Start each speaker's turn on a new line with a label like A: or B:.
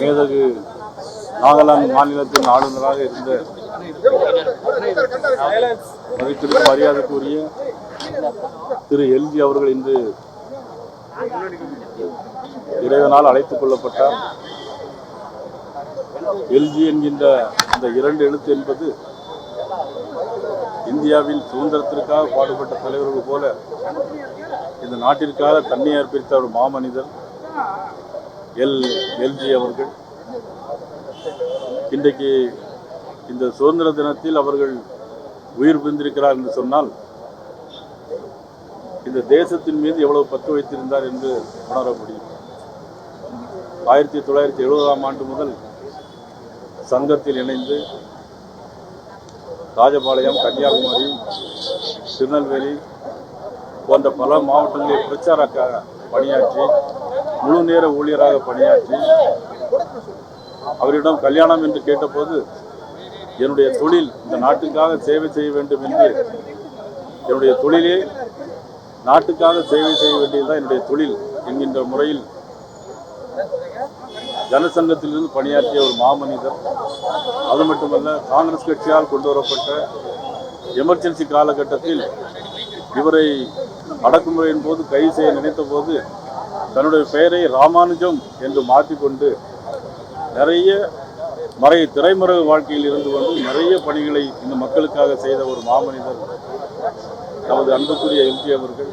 A: மேதகு நாகாலாந்து மாநிலத்தின் ஆளுநராக இருந்த மதிப்பிற்கு மரியாதைக்குரிய திரு எல்ஜி அவர்கள் இன்று இறைவனால் அழைத்துக் கொள்ளப்பட்டார். எல்ஜி என்கின்ற அந்த இரண்டு எழுத்து என்பது இந்தியாவில் சுதந்திரத்திற்காக பாடுபட்ட தலைவர்கள் போல இந்த நாட்டிற்காக தன்னை பிரித்த ஒரு மாமனிதர். எல் எல்ஜி அவர்கள். இன்றைக்கு இந்த சுதந்திர தினத்தில் அவர்கள் உயிர் பிரிந்திருக்கிறார் என்று சொன்னால் இந்த தேசத்தின் மீது எவ்வளவு பற்று வைத்திருந்தார் என்று உணர முடியும். ஆயிரத்தி தொள்ளாயிரத்தி எழுபதாம் ஆண்டு முதல் சங்கத்தில் இணைந்து ராஜபாளையம் கன்னியாகுமரி திருநெல்வேலி போன்ற பல மாவட்டங்களில் பிரச்சார பணியாற்றி முழு நேர ஊழியராக பணியாற்றி அவரிடம் கல்யாணம் என்று கேட்டபோது என்னுடைய தொழில் இந்த நாட்டுக்காக சேவை செய்ய வேண்டும் என்று என்னுடைய தொழிலே நாட்டுக்காக சேவை செய்ய வேண்டியதுதான் என்னுடைய தொழில் என்கின்ற முறையில் ஜனசங்கத்திலிருந்து பணியாற்றிய ஒரு மாமனிதர் அது மட்டுமல்ல காங்கிரஸ் கட்சியால் கொண்டு வரப்பட்ட எமர்ஜென்சி காலகட்டத்தில் இவரை அடக்குமுறையின் போது கைது செய்ய நினைத்த போது தன்னுடைய பெயரை ராமானுஜம் என்று மாற்றிக்கொண்டு நிறைய மறை திரைமறைவு வாழ்க்கையில் இருந்து கொண்டு நிறைய பணிகளை இந்த மக்களுக்காக செய்த ஒரு மாமனிதர். நமது அன்புக்குரிய எம்ஜி அவர்கள்.